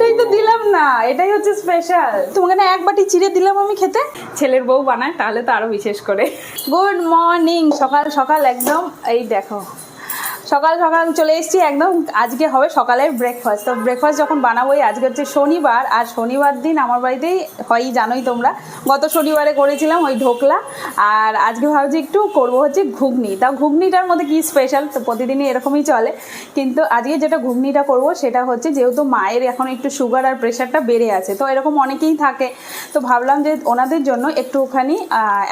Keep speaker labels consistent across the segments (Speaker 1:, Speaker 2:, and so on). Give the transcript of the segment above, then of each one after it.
Speaker 1: সেটাই তো দিলাম না এটাই হচ্ছে স্পেশাল তোমাকে না এক বাটি চিড়ে দিলাম আমি খেতে? ছেলের বউ বানায় তাহলে তো আরও বিশেষ করে। গুড মর্নিং সকাল সকাল একদম এই দেখো। সকাল সকাল চলে এসেছি একদম, আজকে হবে সকালের ব্রেকফাস্ট তো ব্রেকফাস্ট যখন বানাবোই, আজকে হচ্ছে শনিবার, আর শনিবার দিন আমার বাড়িতেই হয়ই জানোই তোমরা, গত শনিবারে করেছিলাম ওই ঢোকলা, আর আজকে ভাবছি একটু করব হচ্ছে ঘুগনি। তাও ঘুগনিটার মধ্যে কি স্পেশাল তো প্রতিদিনই এরকমই চলে। কিন্তু আজকে যেটা ঘুগনিটা করব, সেটা হচ্ছে যেহেতু মায়ের এখন একটু সুগার আর প্রেশারটা বেড়ে আছে, তো এরকম অনেকেই থাকে। তো ভাবলাম যে ওনাদের জন্য একটুখানি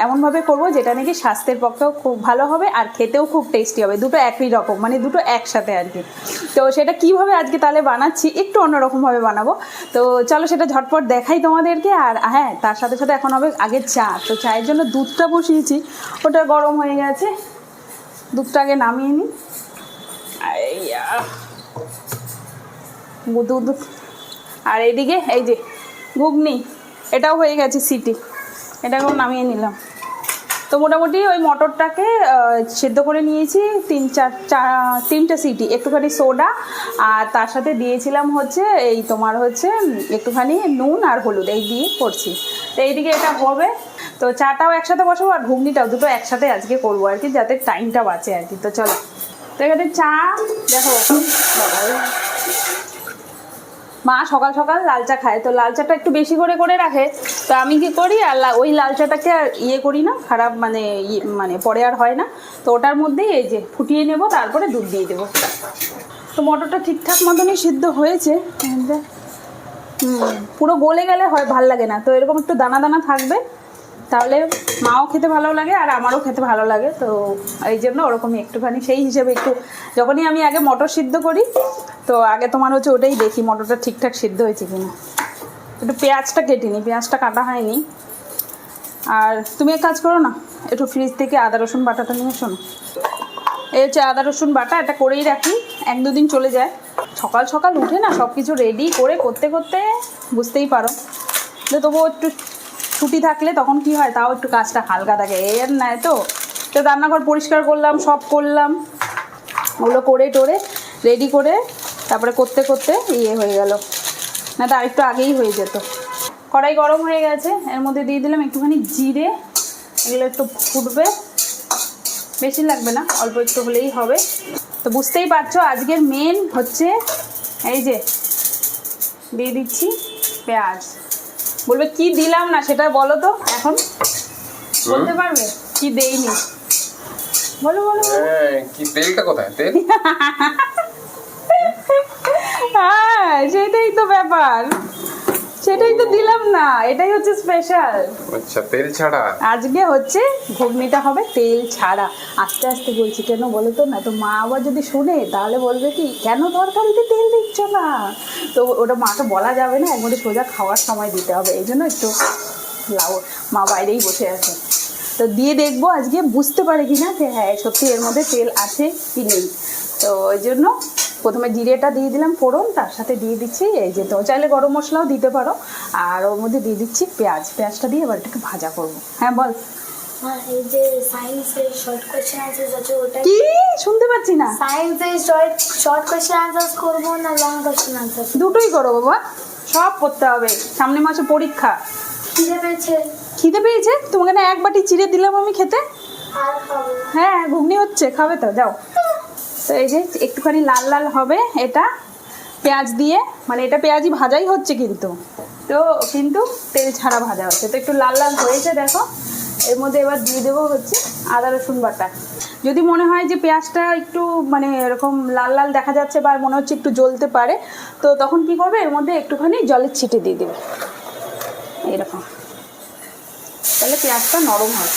Speaker 1: এমনভাবে করব, যেটা নাকি স্বাস্থ্যের পক্ষেও খুব ভালো হবে, আর খেতেও খুব টেস্টি হবে। দুটো একই রকম মানে দুটো একসাথে আর কি। তো সেটা কীভাবে আজকে তাহলে বানাচ্ছি একটু অন্যরকমভাবে বানাবো। তো চলো সেটা ঝটপট দেখাই তোমাদেরকে আর হ্যাঁ তার সাথে সাথে এখন হবে আগে চা। তো চায়ের জন্য দুধটা বসিয়েছি, ওটা গরম হয়ে গেছে। দুধটা আগে নামিয়ে নিই। দুধ। আর এইদিকে এই যে ঘুগনি, এটাও হয়ে গেছে সিটি। এটাকেও নামিয়ে নিলাম। তো মোটামুটি ওই মটরটাকে সেদ্ধ করে নিয়েছি তিন চার তিনটে সিটি, একটুখানি সোডা আর তার সাথে দিয়েছিলাম হচ্ছে এই তোমার হচ্ছে একটুখানি নুন আর হলুদ, এই দিয়ে করছি। তো এইদিকে এটা হবে। তো চাটাও একসাথে বসাবো আর ঘুগনিটাও দুটো একসাথে আজকে করব আর কি, যাতে টাইমটা বাঁচে আর কি। তো চলো। তো এখানে চা, দেখো, মা সকাল সকাল লাল চা খায়। তো লাল চাটা একটু বেশি করে করে রাখে। তো আমি কি করি? আর ওই লাল চাটাকে আর ইয়ে করি না, খারাপ মানে মানে পরে আর হয় না। তো ওটার মধ্যেই এই যে ফুটিয়ে নেব, তারপরে দুধ দিয়ে দেবো। তো মটরটা ঠিকঠাক মতনই সিদ্ধ হয়েছে। পুরো গলে গেলে হয়, ভালো লাগে না। তো এরকম একটু দানা দানা থাকবে, তাহলে মাও খেতে ভালো লাগে আর আমারও খেতে ভালো লাগে। তো এই জন্য ওরকমই একটুখানি, সেই হিসেবে একটু, যখনই আমি আগে মটর সিদ্ধ করি, তো আগে তোমার হচ্ছে ওটাই দেখি মটরটা ঠিকঠাক সিদ্ধ হয়েছে কিনা। একটু পেঁয়াজটা কেটে নিই, পেঁয়াজটা কাটা হয়নি। আর তুমি এক কাজ করো না, একটু ফ্রিজ থেকে আদা, রসুন বাটাটা নিয়ে শোনো এই হচ্ছে আদা, রসুন বাটা, এটা করেই রাখি, এক দুদিন চলে যায়। সকাল সকাল উঠে না সব কিছু রেডি করে করতে করতে বুঝতেই পারো। যে তবুও একটু ছুটি থাকলে তখন কি হয়, তাও একটু কাজটা হালকা থাকে। এর নয় তো। তো রান্নাঘর পরিষ্কার করলাম, সব করলাম। ওগুলো করে টোরে রেডি করে তারপরে করতে করতে ইয়ে হয়ে গেল। না তো আরেকটু আগেই হয়ে যেত। কড়াই গরম হয়ে গেছে এর মধ্যে দিয়ে দিলাম একটুখানি জিরে এগুলো একটু ফুটবে। বেশি লাগবে না অল্প একটু হলেই হবে। তো বুঝতেই পারছ আজকের মেন হচ্ছে এই যে দিয়ে দিচ্ছি পেঁয়াজ। বলবে কি দিলাম না সেটা বলো তো এখন। বলতে পারবে? কি দেইনি? বলো বলো
Speaker 2: কি তেলটা কোথায়? তেল?
Speaker 1: হ্যাঁ সেটাই তো ব্যাপার। সেটাই তো দিলাম না এটাই হচ্ছে স্পেশাল
Speaker 2: আচ্ছা তেল ছাড়া?
Speaker 1: আজকে হচ্ছে ঘুগনিটা হবে তেল ছাড়া। আস্তে আস্তে বলছি কেন বলো তো না? তো মা আবার যদি শুনে তাহলে বলবে কি কেন তরকারিতে তেল দিচ্ছ না? তো ওটা মাকে বলা যাবে না একবারে সোজা খাওয়ার সময় দিতে হবে। এই জন্য একটু লাউ মা বাইরেই বসে আছে। তো দিয়ে দেখব আজকে বুঝতে পারে কি না যে হ্যাঁ সত্যি এর মধ্যে তেল আছে কি নেই। তো ওই জন্য প্রথমে জিরেটা দিয়ে দিলাম ফোড়ন তার সাথে দিয়ে দিচ্ছি এই যে তো চাইলে গরম মশলাও দিতে পারো। আর ওর মধ্যে দিয়ে দিচ্ছি পেঁয়াজ। পেঁয়াজটা দিয়ে এবার এটাকে ভাজা করব। হ্যাঁ বল।
Speaker 3: হ্যাঁ এই যে সায়েন্সের শর্ট কোয়েশ্চেন আনসার্স আছে ওটা
Speaker 1: কি? শুনতে পাচ্ছি না।
Speaker 3: সায়েন্সের শর্ট করব না লং
Speaker 1: দুটোই করো বাবা। সব করতে হবে। সামনে মাসে পরীক্ষা।
Speaker 3: খিদে পেয়েছে।
Speaker 1: খিদে পেয়েছে? তোমাকে না এক বাটি চিড়ে দিলাম আমি খেতে। হ্যাঁ ঘুগনি হচ্ছে। খাবে তো? যাও। তো এই যে একটুখানি লাল লাল হবে এটা পেঁয়াজ দিয়ে। মানে এটা পেঁয়াজি ভাজাই হচ্ছে কিন্তু। তো কিন্তু তেল ছাড়া ভাজা হচ্ছে। তো একটু লাল লাল হয়েছে দেখো। এর মধ্যে এবার দিয়ে দেবো হচ্ছে আদা, রসুন বাটা। যদি মনে হয় যে পেঁয়াজটা একটু মানে এরকম লাল লাল দেখা যাচ্ছে বা মনে হচ্ছে একটু জ্বলতে পারে, তো তখন কি করবে? এর মধ্যে একটুখানি জলের ছিটে দিয়ে দেবে। এরকম তাহলে পেঁয়াজটা নরম হবে।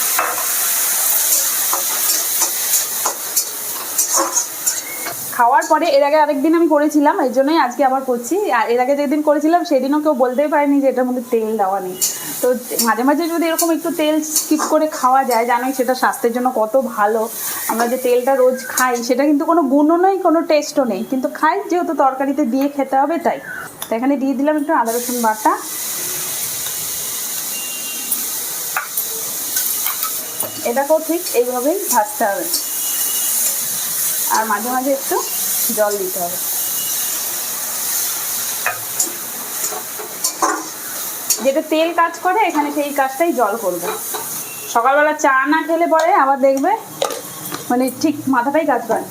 Speaker 1: খাওয়ার পরে, এর আগে আরেকদিন আমি করেছিলাম এই জন্যই আজকে আবার করছি। আর এর আগে যেদিন করেছিলাম, সেদিনও কেউ বলতেই পারেনি যে এটার মধ্যে তেল দেওয়া নেই। তো মাঝে মাঝে যদি এরকম একটু তেল স্কিপ করে খাওয়া যায়, জানোই সেটা স্বাস্থ্যের জন্য কত ভালো। আমরা যে তেলটা রোজ খাই, সেটা কিন্তু কোনো গুণও নেই, কোনো টেস্টও নেই। কিন্তু খাই, যেহেতু তরকারিতে দিয়ে খেতে হবে তাই। তো এখানে দিয়ে দিলাম একটু আদা, রসুন বাটা। এটাকেও ঠিক এইভাবেই ভাজতে হবে। আর মাঝে মাঝে একটু জল দিতে হবে। যেটা তেল কাজ করে, এখানে সেই কাজটাই জল করবে। সকালবেলা চা না খেলে পরে আবার দেখবে মানে ঠিক মাথাটাই কাজ করে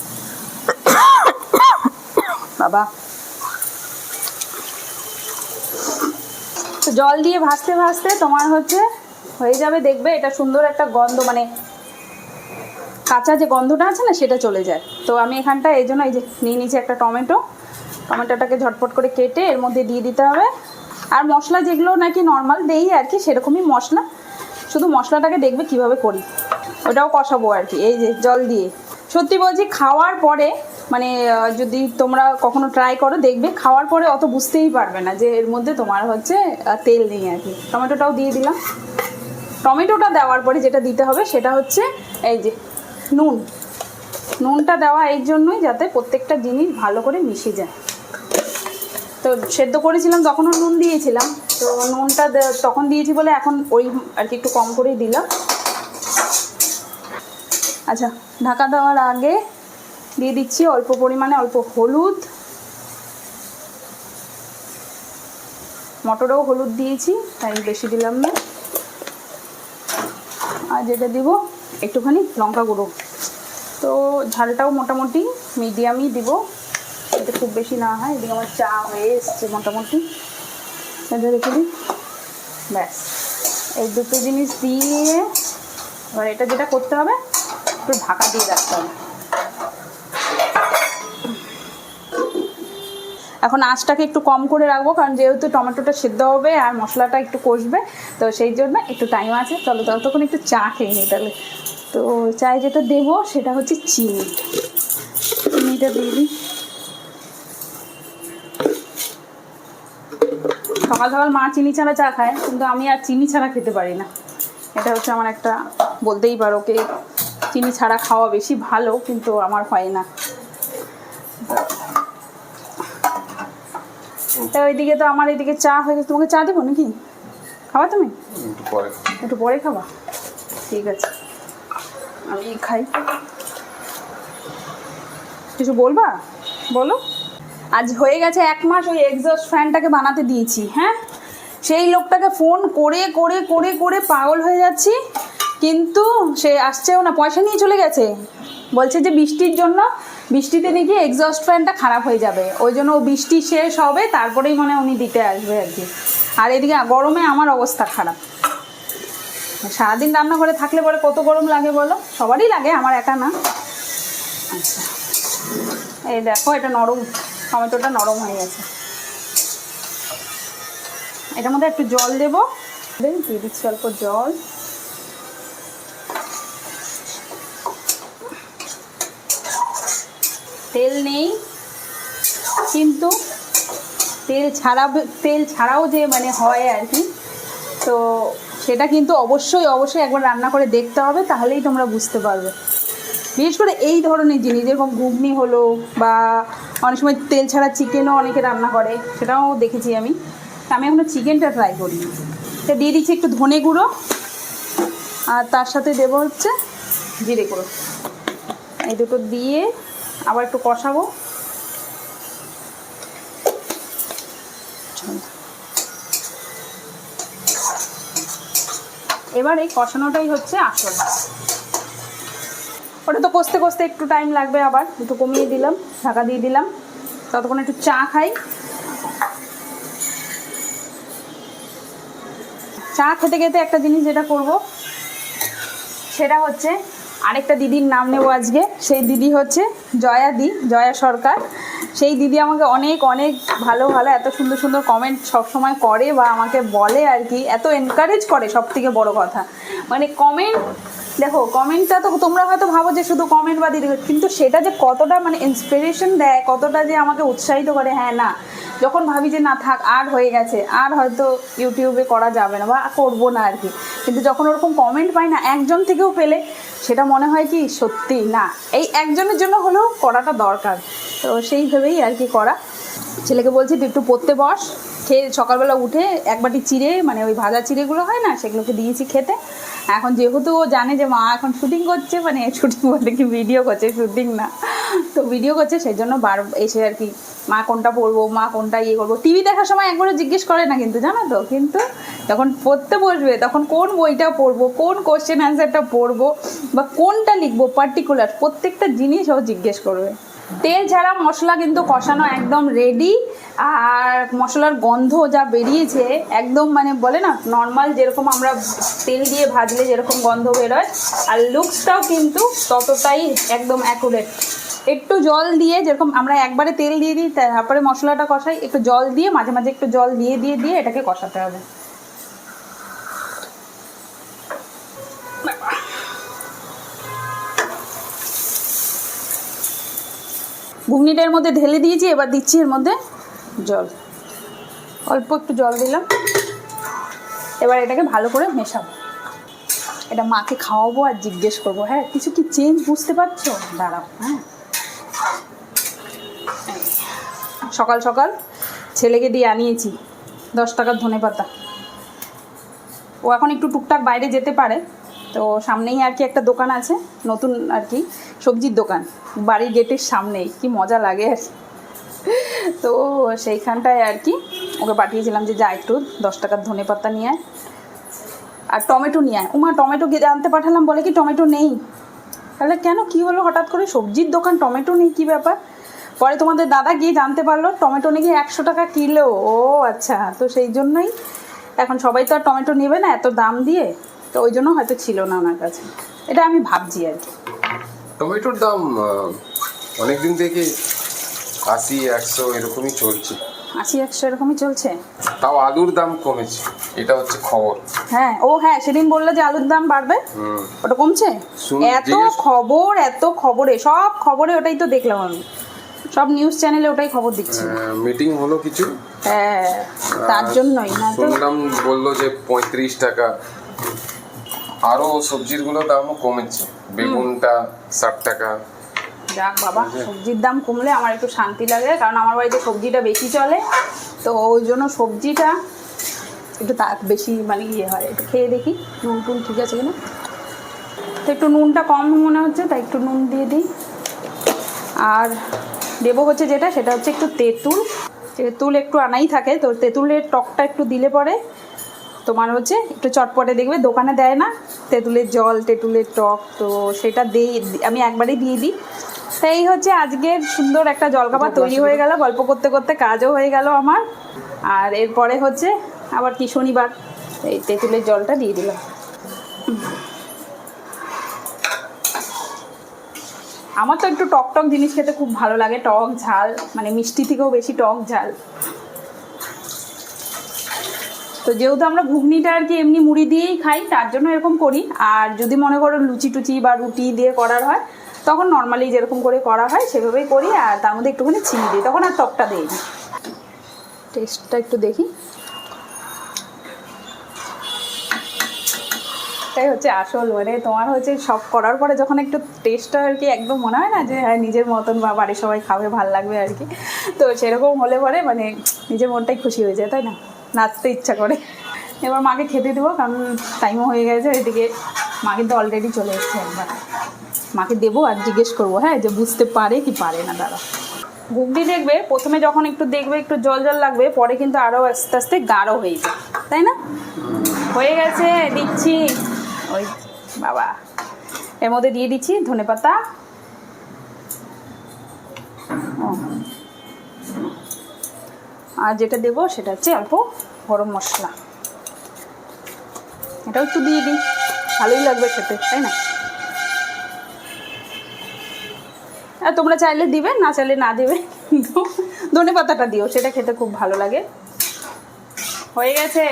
Speaker 1: বাবা। জল দিয়ে ভাজতে ভাজতে তোমার হচ্ছে, হয়ে যাবে দেখবে এটা সুন্দর একটা গন্ধ মানে কাঁচা যে গন্ধটা আছে না, সেটা চলে যায়। তো আমি এখানটা এই জন্য এই যে নিয়ে নিয়েছি একটা টমেটো। টমেটোটাকে ঝটপট করে কেটে এর মধ্যে দিয়ে দিতে হবে। আর মশলা যেগুলো নাকি নর্মাল দেই আর কি, সেরকমই মশলা। শুধু মশলাটাকে দেখবে কীভাবে করি। ওটাও কষাবো আর কি, এই যে জল দিয়ে। সত্যি বলছি, খাওয়ার পরে মানে যদি তোমরা কখনো ট্রাই করো, দেখবে খাওয়ার পরে অত বুঝতেই পারবে না যে এর মধ্যে তোমার হচ্ছে তেল নেই আর কি। টমেটোটাও দিয়ে দিলাম। টমেটোটা দেওয়ার পরে যেটা দিতে হবে, সেটা হচ্ছে এই যে নুন। নুনটা দেওয়া এই জন্যই যাতে প্রত্যেকটা জিনিস ভালো করে মিশে যায়। তো সেদ্ধ করেছিলাম, তখনও নুন দিয়েছিলাম। তো নুনটা তখন দিয়েছি বলে এখন ওই আর কি একটু কম করেই দিলাম। আচ্ছা ঢাকা দেওয়ার আগে দিয়ে দিচ্ছি অল্প পরিমাণে অল্প হলুদ। মটরেও হলুদ দিয়েছি, তাই বেশি দিলাম না। আর যেটা দিব একটুখানি লঙ্কা গুঁড়ো। তো ঝালটাও মোটামুটি মিডিয়ামই দিব। যাতে খুব বেশি না হয়, এদিকে আমার চা হয়ে এসছে মোটামুটি। এটা রেখে দিই। ব্যাস। এই দুটো জিনিস দিয়ে এবার এটা যেটা করতে হবে, একটু ঢাকা দিয়ে রাখতে হবে। এখন আঁচটাকে একটু কম করে রাখব, কারণ যেহেতু টমেটোটা সিদ্ধ হবে আর মশলাটা একটু কষবে, তো সেই জন্য একটু টাইম আছে। চলো ততক্ষণ একটু চা খেয়ে নিই তাহলে। তো চায়ে যেটা দেবো সেটা হচ্ছে চিনি। চিনিটা দিয়ে দিই। সকাল সকাল মা চিনি ছাড়া চা খায় কিন্তু আমি আর চিনি ছাড়া খেতে পারি না। এটা হচ্ছে আমার একটা বলতেই পারো কি চিনি ছাড়া খাওয়া বেশি ভালো কিন্তু আমার হয় না। তা ওইদিকে তো আমার এদিকে চা হয়ে গেছে। তোমাকে চা দেবো নাকি? খাবা তুমি?
Speaker 2: একটু পরে।
Speaker 1: একটু পরে খাবা। ঠিক আছে। আমি খাই। কিছু বলবা? বলো। আজ হয়ে গেছে এক মাস ওই এক্সস্ট ফ্যানটাকে বানাতে দিয়েছি হ্যাঁ? সেই লোকটাকে ফোন করে করে করে করে পাগল হয়ে যাচ্ছি, কিন্তু সে আসছেও না, পয়সা নিয়ে চলে গেছে। বলছে যে বৃষ্টির জন্য, বৃষ্টিতে নাকি এক্সস্ট ফ্যানটা খারাপ হয়ে যাবে। ওই জন্য বৃষ্টি শেষ হবে, তারপরেই মানে উনি দিতে আসবে আর কি। আর এদিকে গরমে আমার অবস্থা খারাপ। সারাদিন রান্না করে থাকলে পরে কত গরম লাগে বলো? সবারই লাগে, আমার একা না। আচ্ছা এই দেখো, এটা নরম, টমেটোটা নরম হয়ে গেছে। এটার মধ্যে একটু জল দেবো। দিয়ে দিচ্ছি অল্প জল। তেল নেই, কিন্তু তেল ছাড়া তেল ছাড়াও যে মানে হয় আর কি। তো সেটা কিন্তু অবশ্যই অবশ্যই একবার রান্না করে দেখতে হবে, তাহলেই তোমরা বুঝতে পারবে। বিশেষ করে এই ধরনের জিনিস, যেরকম ঘুগনি হলো বা অনেক সময় তেল ছাড়া চিকেনও অনেকে রান্না করে, সেটাও দেখেছি আমি। আমি এখনও চিকেনটা ট্রাই করি তো দিয়ে দিচ্ছি একটু ধনে গুঁড়ো, আর তার সাথে দেবো হচ্ছে জিরে গুঁড়ো। এই দুটো দিয়ে আবার একটু কষাবো। এবার এই কষানোটাই হচ্ছে আসল ওটা তো কষতে কষতে একটু টাইম লাগবে আবার। একটু কমিয়ে দিলাম, ঢাকা দিয়ে দিলাম। ততক্ষণ একটু চা খাই। চা খেতে খেতে একটা জিনিস যেটা করব, সেটা হচ্ছে আরেকটা দিদির নাম নেব আজকে। সেই দিদি হচ্ছে জয়া দি জয়া সরকার। সেই দিদি আমাকে অনেক অনেক ভালো ভালো, এত সুন্দর সুন্দর কমেন্ট সবসময় করে বা আমাকে বলে আর কি। এত এনকারেজ করে সব থেকে বড় কথা। মানে কমেন্ট দেখো কমেন্টটা তো তোমরা হয়তো ভাবো যে শুধু কমেন্ট বা দিদি, কিন্তু সেটা যে কতটা মানে ইন্সপিরেশন দেয়, কতটা যে আমাকে উৎসাহিত করে হ্যাঁ না। যখন ভাবি যে না থাক, আর হয়ে গেছে, আর হয়তো ইউটিউবে করা যাবে না বা করব না আর কি। কিন্তু যখন ওরকম কমেন্ট পাই না, একজন থেকেও পেলে, সেটা মনে হয় কি সত্যি? না, এই একজনের জন্য হলেও করাটা দরকার। তো সেই ভেবেই আর কি করা। ছেলেকে বলছি, তুই একটু পড়তে বস। খেয়ে সকালবেলা উঠে এক বাটি চিড়ে মানে ওই ভাজা চিড়েগুলো হয় না, সেগুলোকে দিয়েছি খেতে। এখন যেহেতু ও জানে যে মা এখন শুটিং করছে মানে শুটিং বলতে কি ভিডিও করছে শুটিং না। তো ভিডিও করছে সেই জন্য বার এসে আর কি, মা কোনটা পড়ব, মা কোনটা ইয়ে করব। টিভি দেখার সময় একবারও জিজ্ঞেস করে না কিন্তু, জানো তো? কিন্তু যখন পড়তে বসবে, তখন কোন বইটা পড়ব, কোন কোশ্চেন অ্যান্সারটা পড়ব, বা কোনটা লিখব পার্টিকুলার প্রত্যেকটা জিনিস ও জিজ্ঞেস করবে। তেল ছাড়া মশলা কিন্তু কষানো একদম রেডি আর মশলার গন্ধ যা বেরিয়েছে, একদম মানে বলে না নর্মাল যেরকম আমরা তেল দিয়ে ভাজলে যেরকম গন্ধ বেরোয়, আর লুকসটাও কিন্তু ততটাই একদম অ্যাকুরেট একটু জল দিয়ে, যেরকম আমরা একবারে তেল দিয়ে দিই, তারপরে মশলাটা কষাই, একটু জল দিয়ে, মাঝে মাঝে একটু জল দিয়ে দিয়ে দিয়ে এটাকে কষাতে হবে। ঘুগনিটার মধ্যে ঢেলে দিয়েছি, এবার দিচ্ছি এর মধ্যে জল। অল্প একটু জল দিলাম। এবার এটাকে ভালো করে মেশাবো। এটা মাকে খাওয়াবো আর জিজ্ঞেস করব হ্যাঁ কিছু কি চেঞ্জ বুঝতে পারছ? দাঁড়াও হ্যাঁ এই, সকাল সকাল ছেলেকে দিয়ে আনিয়েছি, দশ টাকার ধনে পাতা। ও এখন একটু টুকটাক বাইরে যেতে পারে, তো সামনেই আর কি একটা দোকান আছে, নতুন আর কি, সবজির দোকান। বাড়ির গেটের সামনেই, কি মজা লাগে আর। তো সেইখানটায় আর কি, ওকে পাঠিয়েছিলাম যে যা একটু দশ টাকার ধনে পাতা নিয়ে আয়। আর টমেটো নিয়ে আয়। উমা, টমেটো আনতে পাঠালাম, বলে কি টমেটো নেই? তাহলে কেন, কি হলো হঠাৎ করে? সবজির দোকান, টমেটো নেই, কি ব্যাপার? পরে তোমাদের দাদা গিয়ে জানতে পারল টমেটো নাকি একশো টাকা কিলো। ও আচ্ছা তো সেই জন্যই এখন সবাই তো আর টমেটো নেবে না এত দাম দিয়ে তো ওই জন্য হয়তো ছিল না ওনার কাছে। এটা আমি ভাবছি আর কি।
Speaker 2: টমেটোর দাম অনেক দিন থেকে আশি একশো এরকমই চলছে।
Speaker 1: আশি একশো এরকমই চলছে?
Speaker 2: তাও আলুর দাম কমেছে এটা হচ্ছে খবর।
Speaker 1: হ্যাঁ ও হ্যাঁ সেদিন বলল যে আলুর দাম বাড়বে। ওটা কমছে?
Speaker 2: শুন-
Speaker 1: এত খবর এত খবরে সব খবরে ওটাই তো দেখলাম আমি। সব নিউজ চ্যানেলে ওটাই খবর দিচ্ছে।
Speaker 2: মিটিং হলো কিছু।
Speaker 1: হ্যাঁ তার জন্যই না তো?
Speaker 2: শুনলাম বলল যে পঁয়ত্রিশ টাকা। আরও সবজিরগুলো দামও কমেছে। বেগুনটা ষাট টাকা।
Speaker 1: যাক বাবা সবজির দাম কমলে আমার একটু শান্তি লাগে কারণ আমার বাড়িতে সবজিটা বেশি চলে। তো ওই জন্য সবজিটা একটু তা বেশি মানে ইয়ে হয়। একটু খেয়ে দেখি নুন টুন ঠিক আছে কিনা? তো একটু নুনটা কম মনে হচ্ছে তাই একটু নুন দিয়ে দিই। আর দেবো হচ্ছে যেটা, সেটা হচ্ছে একটু তেঁতুল। তেঁতুল একটু আনাই থাকে, তো তেঁতুলের টকটা একটু দিলে পরে তোমার হচ্ছে একটু চটপটে দেখবে, দোকানে দেয় না। তেঁতুলের জল, তেঁতুলের টক, তো সেটা দিই, আমি একবারই দিয়ে দিই। তো এই হচ্ছে আজকের সুন্দর একটা জলখাবার তৈরি হয়ে গেল, গল্প করতে করতে কাজও হয়ে গেল আমার। আর এরপরে হচ্ছে আবার কি শনিবার, এই তেঁতুলের জলটা দিয়ে দিলাম। আমার তো একটু টক টক জিনিস খেতে খুব ভালো লাগে, টক ঝাল মানে মিষ্টি থেকেও বেশি টক ঝাল। তো যেহেতু আমরা ঘুগনিটা আর কি এমনি মুড়ি দিয়েই খাই, তার জন্য এরকম করি। আর যদি মনে করো লুচি টুচি বা রুটি দিয়ে করার হয়, তখন নর্মালি যেরকম করে করা হয় সেভাবেই করি। আর তার মধ্যে একটুখানি চিনি দিই, তখন আর টকটা দিই টেস্টটা একটু দেখি। এটাই হচ্ছে আসল মানে তোমার হচ্ছে সব করার পরে যখন একটু টেস্টটা আর কি একদম মনে হয় না যে হ্যাঁ নিজের মতন বা বাড়ির সবাই খাবে, ভালো লাগবে আর কি। তো সেরকম হলে পরে মানে নিজের মনটাই খুশি হয়ে যায়, তাই না? নাচতে ইচ্ছা করে। এবার মাকে খেতে দেবো, কারণ টাইমও হয়ে গেছে, এদিকে মা কিন্তু অলরেডি চলে এসছে একবার। মাকে দেবো আর জিজ্ঞেস করব হ্যাঁ যে বুঝতে পারে কি পারে না দাদা ঘুগনি দেখবে, প্রথমে যখন একটু দেখবে, একটু জল জল লাগবে, পরে কিন্তু আরও আস্তে আস্তে গাঢ় হয়ে যায় তাই না? হয়ে গেছে, দিচ্ছি। ওই বাবা। এর মধ্যে দিয়ে দিচ্ছি ধনে পাতা। আর যেটা দেবো সেটা হচ্ছে অল্প গরম মশলা। এটাও একটু দিয়ে দিই, ভালোই লাগবে খেতে, তাই না? আর তোমরা চাইলে দিবে, না চাইলে না দেবে ধনে পাতাটা দিও, সেটা খেতে খুব ভালো লাগে। হয়ে গেছে।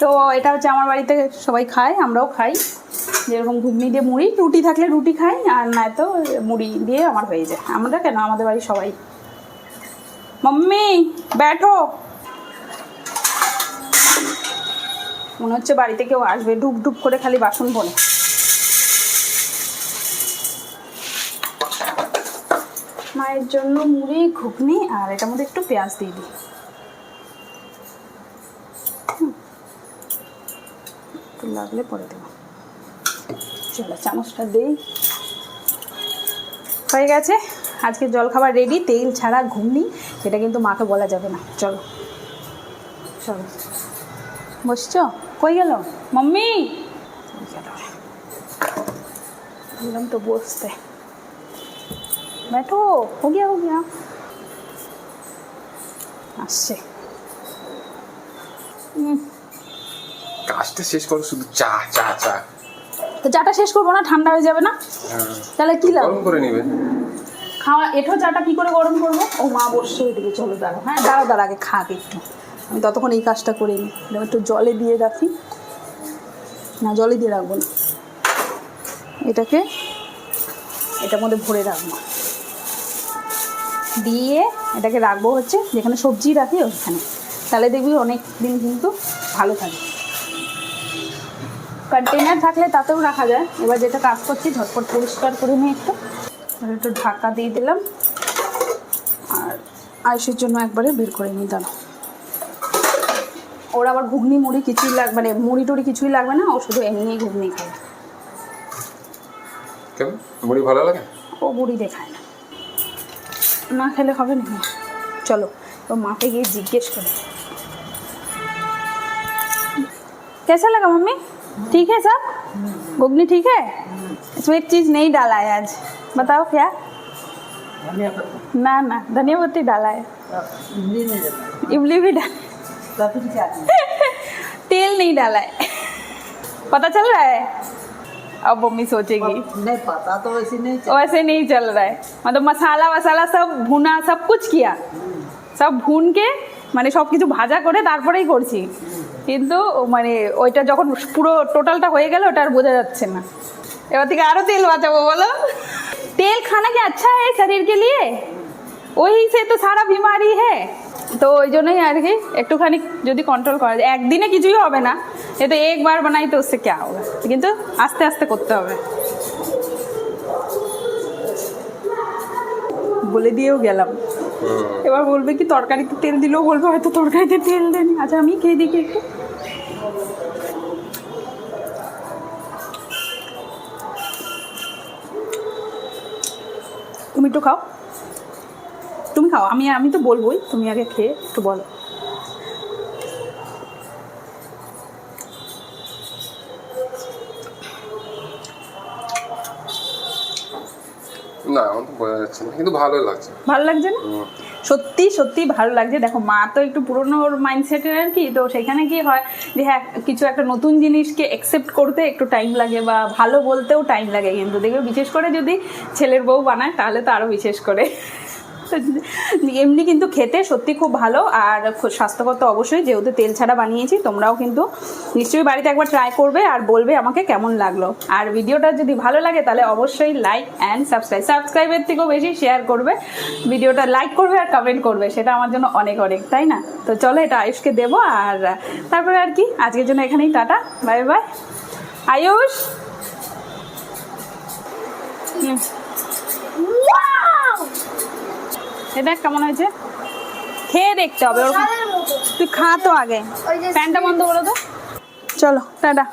Speaker 1: তো এটা হচ্ছে আমার বাড়িতে সবাই খায়, আমরাও খাই। যেরকম ঘুগনি দিয়ে মুড়ি, রুটি থাকলে রুটি খাই, আর নয়তো মুড়ি দিয়ে আমার হয়ে যায়। আমরা কেন? আমাদের বাড়ি সবাই। মাম্মি, ব্যাঠো। মনে হচ্ছে বাড়িতে কেউ আসবে ডুব ডুব করে খালি বাসন বলে। মায়ের জন্য মুড়ি, ঘুগনি, আর এটার মধ্যে একটু পেঁয়াজ দিয়ে দিই। লাগলে পরে দেবো চলো চামচটা দেই হয়ে গেছে আজকে জলখাবার রেডি তেল ছাড়া ঘুমনি এটা কিন্তু মাকে বলা যাবে না চলো চলো বসছো কই গেল মাম্মি কই গেল বললাম তো বসতে बैठो हो गया हो गया আসছে
Speaker 2: কাজটা শেষ করো শুধু চা চা চা।
Speaker 1: তো চাটা শেষ করব না ঠান্ডা হয়ে যাবে না? তাহলে কি লাভ?
Speaker 2: গরম করে নিবে।
Speaker 1: খাওয়া এঠো চাটা কি করে গরম করব? ও মা বসছে ওইদিকে চলো দাঁড়াও। হ্যাঁ দাঁড়াও দাঁড়া আগে খাক একটু। আমি ততক্ষণ এই কাজটা করে নিই। একটু জলে দিয়ে রাখি। না জলে দিয়ে রাখব না। এটাকে এটার মধ্যে ভরে রাখব। দিয়ে এটাকে রাখব হচ্ছে যেখানে সবজি রাখি ওখানে তাহলে দেখবি অনেক দিন কিন্তু ভালো থাকে। কন্টেনার থাকলে তাতেও রাখা যায়। এবার যেটা কাজ করছি ঝটপট পরিষ্কার করে নিই একটু। একটু ঢাকা দিয়ে দিলাম। আর আয়সের জন্য একবারে বের করে নিই দাম ওর আবার ঘুগনি মুড়ি কিছুই লাগবে মানে মুড়ি টুড়ি কিছুই লাগবে না ও শুধু এমনি ঘুগনি খায়।
Speaker 2: কেন মুড়ি ভালো লাগে?
Speaker 1: ও মুড়ি দেখায় না। না খেলে হবে না চলো তো মাকে গিয়ে জিজ্ঞেস করি। কেসা লাগা মাম্মি? ठीक है सब घुगनी ठीक है इसमें एक चीज़ नहीं डाला है आज बताओ क्या ना ना धनिया पत्ती डाला है इमली भी डाला तेल नहीं डाला है पता चल रहा है अब मम्मी सोचेगी
Speaker 4: नहीं पता तो वैसे नहीं चल
Speaker 1: वैसे नहीं चल रहा है मतलब मसाला वसाला सब भुना सब कुछ किया সব ভুনকে মানে সব কিছু ভাজা করে তারপরেই করছি কিন্তু মানে ওইটা যখন পুরো টোটালটা হয়ে গেল ওটা আর বোঝা যাচ্ছে না। এবার থেকে আরও তেল বাঁচাবো বলো। তেল খানা কি আচ্ছা হ্যাঁ শরীর কে লিয়ে? ওই সে তো সারা বিমারি হ্যাঁ তো ওই জন্যই আর কি একটুখানি যদি কন্ট্রোল করা যায়। একদিনে কিছুই হবে না। এ তো একবার বানাই তো সে কে হবে? কিন্তু আস্তে আস্তে করতে হবে। বলে দিয়েও গেলাম। এবার বলবে কি তরকারিতে তেল দিলেও বলবে হয়তো তরকারিতে তেল দেন আচ্ছা আমি খেয়ে দেখি একটু। তুমি একটু খাও। তুমি খাও আমি আমি তো বলবোই তুমি আগে খেয়ে একটু বলো।
Speaker 2: না আমার তো বোঝা যাচ্ছে না কিন্তু ভালোই লাগছে।
Speaker 1: ভালো লাগছে না। সত্যি সত্যি ভালো লাগছে। দেখো, মা তো একটু পুরনো মাইন্ডসেটের আর কি, তো সেখানে কি হয় যে হ্যাঁ কিছু একটা নতুন জিনিসকে অ্যাকসেপ্ট করতে একটু টাইম লাগে বা ভালো বলতেও টাইম লাগে কিন্তু দেখবে, বিশেষ করে যদি ছেলের বউ বানায়, তাহলে তো আরও বিশেষ করে। এমনি কিন্তু খেতে সত্যি খুব ভালো আর স্বাস্থ্যকর তো অবশ্যই, যেহেতু তেল ছাড়া বানিয়েছি, তোমরাও কিন্তু নিশ্চয়ই বাড়িতে একবার ট্রাই করবে আর বলবে আমাকে কেমন লাগল। আর ভিডিওটা যদি ভালো লাগে, তাহলে অবশ্যই লাইক অ্যান্ড সাবস্ক্রাইব সাবস্ক্রাইবের থেকেও বেশি শেয়ার করবে, ভিডিওটা লাইক করবে আর কমেন্ট করবে, সেটা আমার জন্য অনেক অনেক, তাই না? তো চলো এটা আয়ুষকে দেবো আর তারপরে আর কি, আজকের জন্য এখানেই টাটা বাই বাই আয়ুষ? হুম। এ দেখ কেমন হয়েছে। খেয়ে দেখতে হবে ওরকম। তুই খা তো আগে। প্যান্টটা বন্ধ করে তো চলো। টাটা।